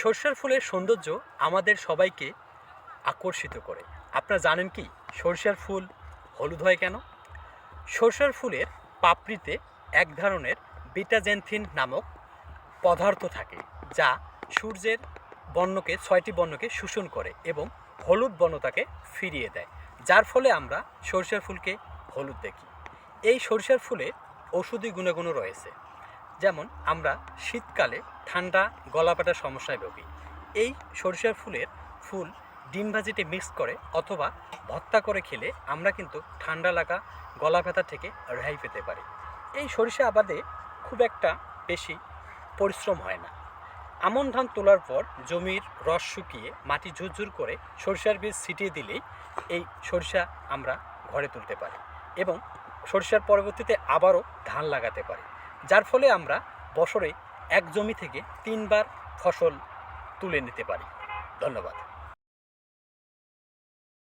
সর্ষের ফুলের সৌন্দর্য আমাদের সবাইকে আকর্ষিত করে। আপনারা জানেন কি, সর্ষের ফুল হলুদ হয় কেন? সর্ষের ফুলের পাপড়িতে এক ধরনের বিটাজেনথিন নামক পদার্থ থাকে, যা সূর্যের বর্ণকে, ছয়টি বর্ণকে শোষণ করে এবং হলুদ বর্ণতাকে ফিরিয়ে দেয়। যার ফলে আমরা সর্ষের ফুলকে হলুদ দেখি। এই সর্ষের ফুলে ওষুধি গুণাগুণও রয়েছে। যেমন আমরা শীতকালে ঠান্ডা গলাপাটার সমস্যায় ভুগি। এই সরিষার ফুলের ফুল ডিম ভাজিতে মিক্স করে অথবা ভত্তা করে খেলে আমরা কিন্তু ঠান্ডা লাগা গলা ব্যথা থেকে রেহাই পেতে পারি। এই সরিষা আবাদে খুব একটা বেশি পরিশ্রম হয় না। আমন ধান তোলার পর জমির রস শুকিয়ে মাটি ঝুরঝুর করে সরিষার বীজ ছিটিয়ে দিলেই এই সরিষা আমরা ঘরে তুলতে পারি এবং সরিষার পরবর্তীতে আবারও ধান লাগাতে পারি। যার ফলে আমরা বছরে এক জমি থেকে তিনবার ফসল তুলে নিতে পারি। ধন্যবাদ।